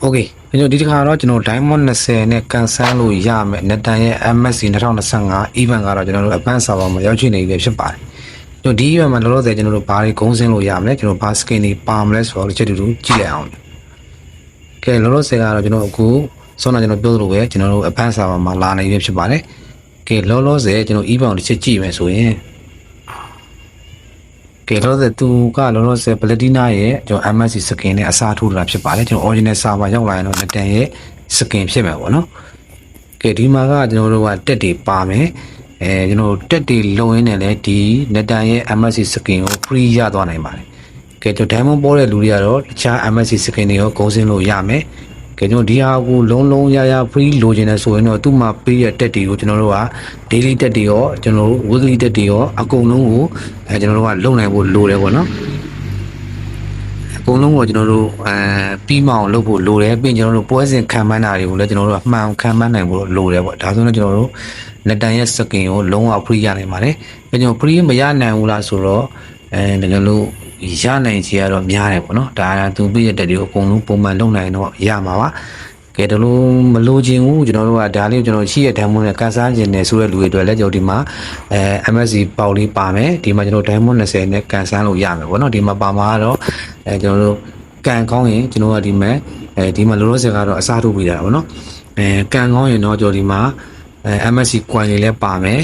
โอเคကျွန်တော်ဒီတစ်ခါတော့ကျွန်တော် Diamond 20နဲ့ကန်ဆန်းလို့ရမယ် Netan ရဲ့ MSC 2025 event ကတော့ကျွန်တော်တို့ advanced server မှာရောက်ရှိနေပြီဖြစ်ပါတယ်ကျွန်တော်ဒီ event မှာလောလောဆယ်ကျွန်တော်တို့ဘာတွေဂုံးစင်းလို့ရမလဲကျွန်တော်ဘာ skin တွေပါမလဲဆိုတော့တစ်ချက်တူတူကြည့်လိုက်အောင်ကဲလောလောဆယ်ကတော့ကျွန်တော်အခုဆောင်းတာကျွန်တော်ပြောသလိုပဲကျွန်တော်တို့ advanced server မှာလာနေပြီဖြစ်ပါတယ်ကဲလောလောဆယ်ကျွန်တော် event ကိုတစ်ချက်ကြည့်မယ်ဆိုရင် ကဲလောလောဆယ်သူကလောလောဆယ် Platina ရဲ့ကျွန်တော် MSC skin နဲ့အစားထိုးတာဖြစ်ပါတယ်ကျွန်တော် original server ရောက်လာရင်တော့ Netan ရဲ့ skin ဖြစ်မှာပေါ့နော်ကဲဒီမှာကကျွန်တော်တို့ကတက်တွေပါမယ်အဲကျွန်တော်တက်တွေလုံရင်းနဲ့လည်းဒီ Netan ရဲ့ MSC skin ကို free ရသွားနိုင်ပါတယ်ကဲကျွန်တော် diamond ပေါ်တဲ့လူတွေကတော့တခြား MSC skin တွေရောဂုံးစင်းလို့ရမယ် ကဲကျွန်တော်ဒီဟာကိုလုံးလုံးရရ free လိုချင်တယ်ဆိုရင်တော့သူ့မှာပေးရတက်တွေကိုကျွန်တော်တို့က daily တက်တွေရောကျွန်တော်တို့ weekly တက်တွေရောအကုန်လုံးကိုအဲကျွန်တော်တို့ကလုံနိုင်ဖို့လိုတယ်ပေါ့နော်အကုန်လုံးကိုကျွန်တော်တို့အဲပြီးမအောင်လုပ်ဖို့လိုတယ်ပြီးရင်ကျွန်တော်တို့ပွဲစဉ်ခံမှန်းတာတွေကိုလည်းကျွန်တော်တို့ကမှန်အောင်ခံမှန်းနိုင်ဖို့လိုတယ်ပေါ့ဒါဆိုတော့ကျွန်တော်တို့လက်တန်ရဲ့ skin ကိုလုံးဝ free ရနိုင်ပါတယ်အဲကျွန်တော် free မရနိုင်ဘူးလားဆိုတော့အဲတကယ်လို့ ရနိုင်ချေကတော့များတယ်ပေါ့နော်ဒါကသူပြည့်တဲ့တက်တွေကိုအကုန်လုံးပုံမှန်လုပ်နိုင်တော့ရမှာပါကဲဒါလို့မလို့ခြင်းဘူးကျွန်တော်တို့ကဒါလေးကိုကျွန်တော်ရှိရဒိုင်မွန်နဲ့ကန်စားခြင်းနဲ့ဆိုတဲ့လူတွေအတွက်လည်းကျွန်တော်ဒီမှာအဲ MSC ပေါက်လေးပါမယ်ဒီမှာကျွန်တော်ဒိုင်မွန်20နဲ့ကန်ဆန်းလို့ရမယ်ပေါ့နော်ဒီမှာပါမှာကတော့အဲကျွန်တော်တို့ကန်ကောင်းရင်ကျွန်တော်ကဒီမှာအဲဒီမှာလောလောဆယ်ကတော့အစားထိုးပေးတာပေါ့နော်အဲကန်ကောင်းရင်တော့ကျွန်တော်ဒီမှာအဲ MSC coin လေးလည်းပါမယ်အဲ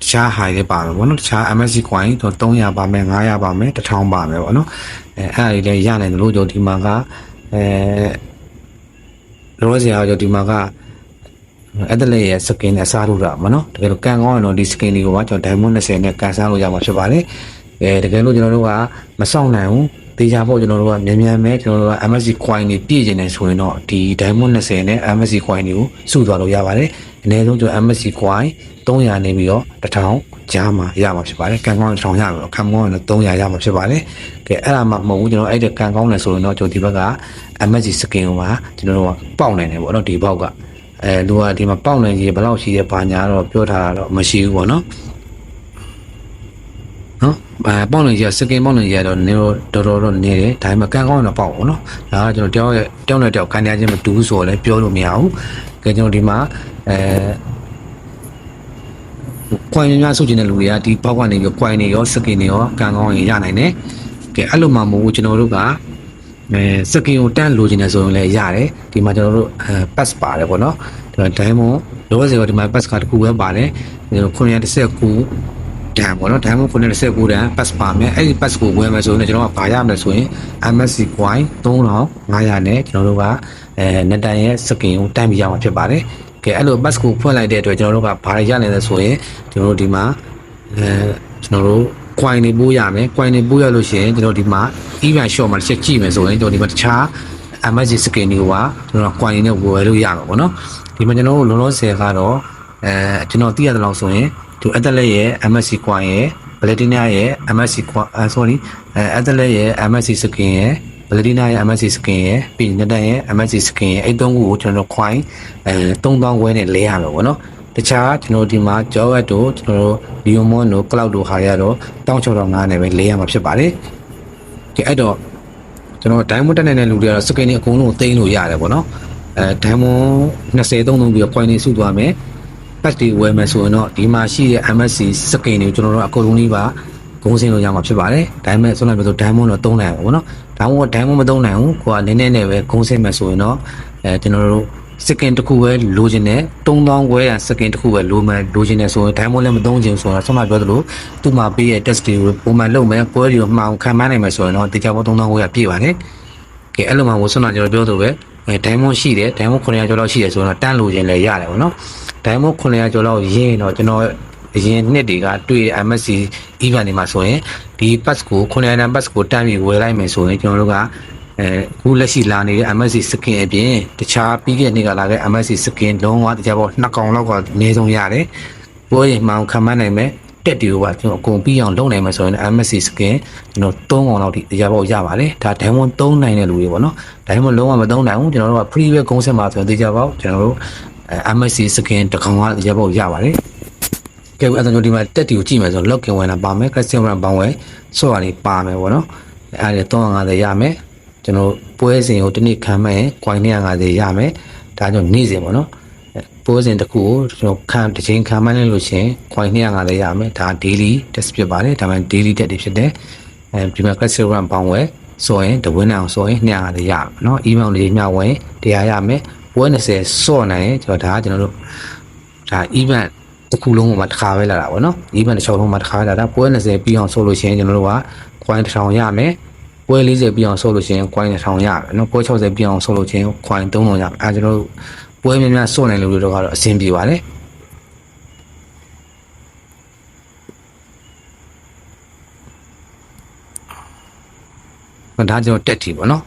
တခြား high လေးပါမယ်ပေါ့နော်တခြား MSC coin တော့300ပါမယ်900ပါမယ်1000ပါမယ်ပေါ့နော်အဲအဲ့ဒါလေးလည်းရနိုင်တယ်လို့ကျွန်တော်ဒီမှာကအဲလောဆရာကြောဒီမှာကအဲ့ဒါလေးရဲ့ skin နဲ့စားလို့တာမနော်တကယ်လို့ကန်ကောင်းရင်တော့ဒီ skin တွေကိုကကျွန်တော် diamond 20နဲ့ကန်စားလို့ရမှာဖြစ်ပါတယ်အဲတကယ်လို့ကျွန်တော်တို့ကမဆောင်နိုင်ဘူးတေချာဖို့ကျွန်တော်တို့ကမြန်မြန်ပဲကျွန်တော်တို့က MSC coin တွေပြည့်ကျင်နေဆိုရင်တော့ဒီ diamond 20နဲ့ MSC coin တွေကိုစုသွားလို့ရပါတယ် အနည်းဆုံးကျွန်တော် MSC coin 300နေပြီးတော့1000ကြားမှာရမှာဖြစ်ပါတယ်ကန်ကောင်း1000ရမှာခံကောင်းရင်တော့300ရမှာဖြစ်ပါတယ်ကဲအဲ့ဒါမှမဟုတ်ဘူးကျွန်တော်အဲ့ဒါကန်ကောင်းတယ်ဆိုရင်တော့ကျွန်တော်ဒီဘက်က MSC skin ကိုပါကျွန်တော်တို့ကပေါက်နိုင်တယ်ပေါ့နော်ဒီဘောက်ကအဲလူကဒီမှာပေါက်နိုင်ကြီးဘယ်လောက်ရှိရဲဘာညာတော့ပြောထားတာတော့မရှိဘူးပေါ့နော်နော်အဲပေါက်နိုင်ကြီးက skin ပေါက်နိုင်ကြီးကတော့နေတော့တော်တော်တော့နေတယ်ဒါပေမဲ့ကန်ကောင်းရင်တော့ပေါက်ပေါ့နော်ဒါကကျွန်တော်တယောက်ရဲ့တယောက်နဲ့တယောက်ခံရခြင်းမတူဘူးဆိုတော့လည်းပြောလို့မရဘူးကဲကျွန်တော်ဒီမှာ အဲကွိုင်းများဆုပ်ကျင်တဲ့လူတွေကဒီပေါက်ကနေပြီးကွိုင်းနေရောစကင်နေရောကန်ကောင်းရင်ရနိုင်တယ်ကဲအဲ့လိုမှမဟုတ်ဘူးကျွန်တော်တို့ကအဲစကင်ကိုတန်းလိုချင်တယ်ဆိုရင်လည်းရတယ်ဒီမှာကျွန်တော်တို့အဲ pass ပါတယ်ပေါ့နော်ဒီမှာ diamond လောဆယ်တော့ဒီမှာ pass ကတခုပဲပါတယ်ကျွန်တော်919တန်ပေါ့နော် diamond 919တန် pass ပါမယ်အဲ့ဒီ pass ကိုဝယ်မယ်ဆိုရင်ကျွန်တော်ကဘာရမလဲဆိုရင် MSC coin 3500နဲ့ကျွန်တော်တို့ကအဲ netan ရဲ့စကင်ကိုတန်းပြီးရမှာဖြစ်ပါတယ် ကဲအဲ့လို pass ကိုဖွင့်လိုက်တဲ့အတွက်ကျွန်တော်တို့ကဘာရနိုင်လဲဆိုရင်ကျွန်တော်တို့ဒီမှာအဲကျွန်တော်တို့ coin တွေပို့ရမယ် coin တွေပို့ရလို့ရှိရင်ကျွန်တော်ဒီမှာ event shop မှာတစ်ချက်ကြည့်မယ်ဆိုရင်ကျွန်တော်ဒီမှာတခြား MSC skin တွေကကျွန်တော် coin နဲ့ဝယ်လို့ရမှာပေါ့နော်ဒီမှာကျွန်တော်တို့လောလောဆယ်ကတော့အဲကျွန်တော်သိရတဲ့လောက်ဆိုရင်ဒီ athlete ရဲ့ MSC coin ရဲ့ platina ရဲ့ MSC coin အဲ sorry အဲ athlete ရဲ့ MSC skin ရဲ့ platina ရဲ့ MSC skin ရဲ့ပြီးရင် Netan ရဲ့ MSC skin ရဲ့အဲ့သုံးခုကိုကျွန်တော်တို့ coin အဲ3000ဝဲနဲ့လဲရမှာပေါ့နော်တခြားကျွန်တော်ဒီမှာ Joet တို့ကျွန်တော်တို့ Biomon တို့ Cloud တို့ဟာရတော့16500နဲ့ပဲလေးရမှာဖြစ်ပါတယ်။ဒီအဲ့တော့ကျွန်တော် Diamond တက်နေတဲ့လူတွေကတော့ skin တွေအကုန်လုံးကိုသိမ်းလို့ရတယ်ပေါ့နော်။အဲ Diamond 20 30ပြီးတော့ coin တွေစုသွားမယ်။ pack တွေဝယ်မယ်ဆိုရင်တော့ဒီမှာရှိတဲ့ MSC skin တွေကိုကျွန်တော်တို့အကုန်လုံးကြီးပါ ဂုံးစင်းလို့ရမှာဖြစ်ပါတယ်။ဒါပေမဲ့ဆိုလိုက်ပြီဆို Diamond တော့သုံးနိုင်ပါဘောနော်။ Diamond က Diamond မသုံးနိုင်ဘူး။ကိုကနည်းနည်းနဲ့ပဲဂုံးစင်းမယ်ဆိုရင်တော့အဲကျွန်တော်တို့စကင်တစ်ခုပဲလိုချင်တယ်3000ခွဲရစကင်တစ်ခုပဲလိုမယ်လိုချင်တယ်ဆိုရင်ဒိုင်းမွန်လည်းမသုံးချင်ဆိုတာဆက်မှပြောသလိုသူ့မှာပေးရဲ့ test တွေကိုပုံမှန်လုပ်မယ်ပွဲတွေကိုမှောင်ခံမနိုင်မယ်ဆိုရင်တော့တေချာပေါ်3000ခွဲရပြည့်ပါတယ်ကဲအဲ့လိုမှဝဆွမ်းကျွန်တော်ပြောသလိုပဲအဲဒိုင်းမွန်ရှိတယ်ဒိုင်းမွန်900ကျော်လောက်ရှိတယ်ဆိုတော့တန်းလိုချင်လည်းရတယ်ပေါ့နော်ဒိုင်းမွန်900ကျော်လောက်ရင်းတော့ကျွန်တော် အရင်နှစ်တွေကတွေ့တဲ့ MSC event တွေမှာဆိုရင်ဒီ pass ကို900တန် pass ကိုတန်းပြီးဝယ်လိုက်မယ်ဆိုရင်ကျွန်တော်တို့ကအဲအခုလက်ရှိလာနေတဲ့ MSC skin အပြင်တခြားပြီးခဲ့တဲ့နေ့ကလာတဲ့ MSC skin လုံးဝတခြားပေါ့နှစ်ကောင်လောက်ကအနည်းဆုံးရတယ်။ပွဲရင်မှောင်ခံမနိုင်မယ်တက်တီကိုပါကျွန်တော်အကုန်ပြီးအောင်လုပ်နိုင်မယ်ဆိုရင် MSC skin ကျွန်တော်3ကောင်လောက်ထိတရားပေါ့ရပါတယ်။ဒါ diamond 3နိုင်တဲ့လူတွေပေါ့နော်။ diamond လုံးဝမသုံးနိုင်ဘူးကျွန်တော်တို့က free ပဲကုန်းဆက်မှာဆိုရင်တရားပေါ့ကျွန်တော်တို့အဲ MSC skin တစ်ကောင်ကတရားပေါ့ရပါတယ်။ ကဲအဲ့ဒါကြောင့်ဒီမှာတက်တီကိုကြည့်မယ်ဆိုတော့ login ဝင်လာပါမယ် customer ဘောင်းဝဲဆော့ရနေပါမယ်ပေါ့နော်။အဲ့ဒါ350ရမယ်။ ကျွန်တော်ပွဲစဉ်ကိုတစ်နေ့ခံမဲ့ coin 250ရမယ်ဒါကြောင့်နေ့စဉ်ပေါ့နော်အဲပွဲစဉ်တစ်ခုကိုကျွန်တော်ခံတစ်ချိန်ခံမှန်းလိုက်လို့ရှရင် coin 250ရမယ်ဒါ daily test ဖြစ်ပါတယ်ဒါပေမဲ့ daily test တွေဖြစ်တယ်အဲဒီမှာ classic run ပေါင်းဝယ်ဆိုရင်တဝင်းအောင်ဆိုရင်250ရမယ်เนาะ email တွေညဝင်တရားရမယ်ပွဲ20စော့နိုင်ရင်ကျွန်တော်ဒါကကျွန်တော်တို့ဒါ event တစ်ခုလုံးမှာတစ်ခါပဲလာတာပေါ့နော်ဒီဘန်တစ်ချောင်းလုံးမှာတစ်ခါလာတာပွဲ20ပြီးအောင်ဆိုလို့ရှိရင်ကျွန်တော်တို့က coin 1000ရမယ်ပွဲ40ပြီးအောင်ဆိုလို့ရှိရင် coin 1000ရမယ်နော်ပွဲ60ပြီးအောင်ဆိုလို့ရှိရင် coin 3000ရမယ်အဲကျွန်တော်တို့ပွဲများများစော့နိုင်လို့တို့ကတော့အဆင်ပြေပါတယ်ဒါကျွန်တော်တက်တီပေါ့နော်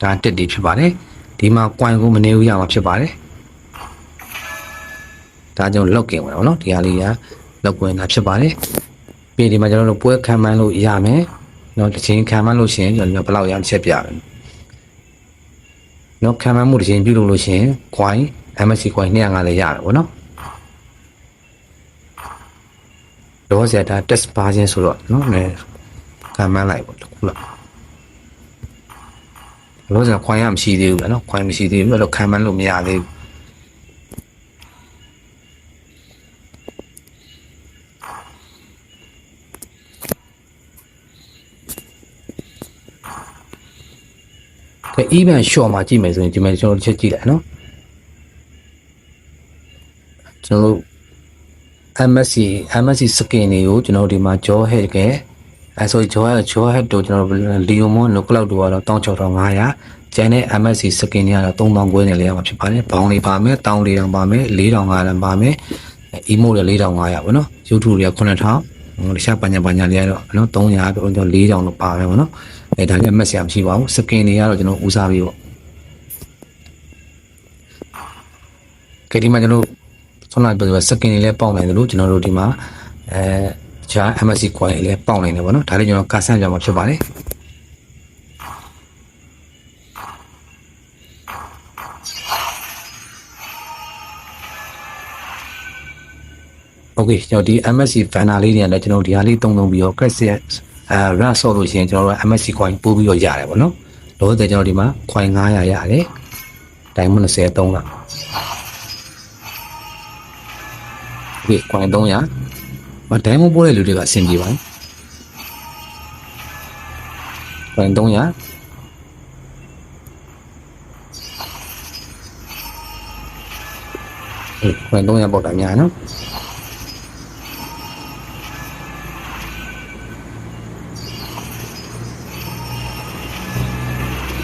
ဒါတက်တီဖြစ်ပါတယ်ဒီမှာ coin ကိုမနေဘူးရမှာဖြစ်ပါတယ် ဒါကျွန်တော်လောက်ကင်ဝင်ပါတော့ဒီဟာလေးကလောက်ဝင်တာဖြစ်ပါတယ်ပြီးဒီမှာကျွန်တော်တို့ပွဲခံမှန်းလို့ရမယ်နော်တစ်ချိန်ခံမှန်းလို့ရှိရင်ကျွန်တော်ဘယ်လောက်ရအောင်ချက်ပြမယ်နော်ခံမှန်းမှုတစ်ချိန်ပြုလုပ်လို့ရှိရင် coin MSC coin 250လည်းရတယ်ပေါ့နော်တော့ဆရာဒါ test version ဆိုတော့နော်နည်းခံမှန်းလိုက်ပေါ့တစ်ခုလောက်လို့ဆိုခွိုင်းရမရှိသေးဘူးဗျာနော်ခွိုင်းမရှိသေးဘူးအဲ့တော့ခံမှန်းလို့မရသေးဘူး ကဲ even short မှာကြည့်မယ်ဆိုရင်ဒီမှာကျွန်တော်တစ်ချက်ကြည့်လိုက်နော်ကျွန်တော်တို့ MSC MSC skin တွေကိုကျွန်တော်တို့ဒီမှာ jaw head ကအဲဆို jaw head jaw head တို့ကျွန်တော်တို့ Leomon တို့ cloud တို့ကတော့16500ကျန်တဲ့ MSC skin တွေကတော့3000ခွဲနေလေရမှာဖြစ်ပါတယ်ဘောင်းလေးပါမယ်တောင်းလေးတောင်ပါမယ်4500ပါမယ် emo တွေ4500ပေါ့နော် YouTube တွေက9000တခြားပညာပညာတွေကတော့နော်300တော့ကျွန်တော်4000လို့ပါပဲပေါ့နော် အဲဒါလည်းမက်ဆရာမရှိပါဘူး skin တွေကတော့ကျွန်တော်ဦးစားပြီးပေါ့ကဲဒီမှာကျွန်တော်ဆွမ်းလာပြောစကင်တွေလည်းပေါက်နိုင်တယ်လို့ကျွန်တော်တို့ဒီမှာအဲဂျာ MSC coin တွေလည်းပေါက်နိုင်တယ်ပေါ့နော်ဒါလည်းကျွန်တော်ကာဆန်ကြမှာဖြစ်ပါတယ်โอเคကျွန်တော်ဒီ MSC banner လေးတွေလည်းကျွန်တော်ဒီဟာလေးတုံတုံပြီးတော့ crash အဲ run ဆော့လို့ရှိရင်ကျွန်တော်တို့ MSC coin ပို့ပြီးတော့ရတယ်ပေါ့နော်လောဆယ်ကျွန်တော်ဒီမှာ coin 900ရတယ် diamond 30သုံးလားဒီကွန်300မဒိုင်းမပိုးတဲ့လူတွေကအဆင်ပြေပါတယ်ကွန်300အေးကွန်300ပေါက်တာများနော်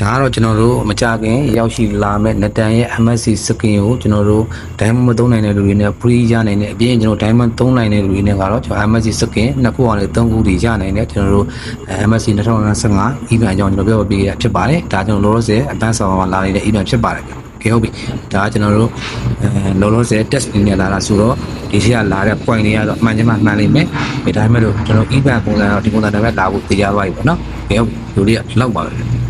ဒါကတော့ကျွန်တော်တို့မကြခင်ရောက်ရှိလာမဲ့နတန်ရဲ့ MSC skin ကိုကျွန်တော်တို့ diamond မသုံးနိုင်တဲ့လူတွေနဲ့ free ရနိုင်တဲ့အပြင်ကျွန်တော် diamond သုံးနိုင်တဲ့လူတွေနဲ့ကတော့ကျွန်တော် MSC skin နှစ်ခုအောင်လေသုံးခုတွေရနိုင်တယ်ကျွန်တော်တို့ MSC 2025 event အကြောင်းကျွန်တော်ပြောပြပေးရဖြစ်ပါတယ်ဒါကျွန်တော်လောလောဆယ် advance ဆောင်လာနေတဲ့ event ဖြစ်ပါတယ်ကဲဟုတ်ပြီဒါကျွန်တော်တို့အဲလောလောဆယ် test နေလာတာဆိုတော့ဒီရှိကလာတဲ့ point တွေကတော့အမှန်တကယ်မှန်လိမ့်မယ်ဒါပေမဲ့လို့ကျွန်တော် event ပုံစံတော့ဒီပုံစံတစ်ပတ်လာဖို့သိရပါပြီပေါ့နော်ကဲဟုတ်ပြီလူတွေကလောက်ပါပဲ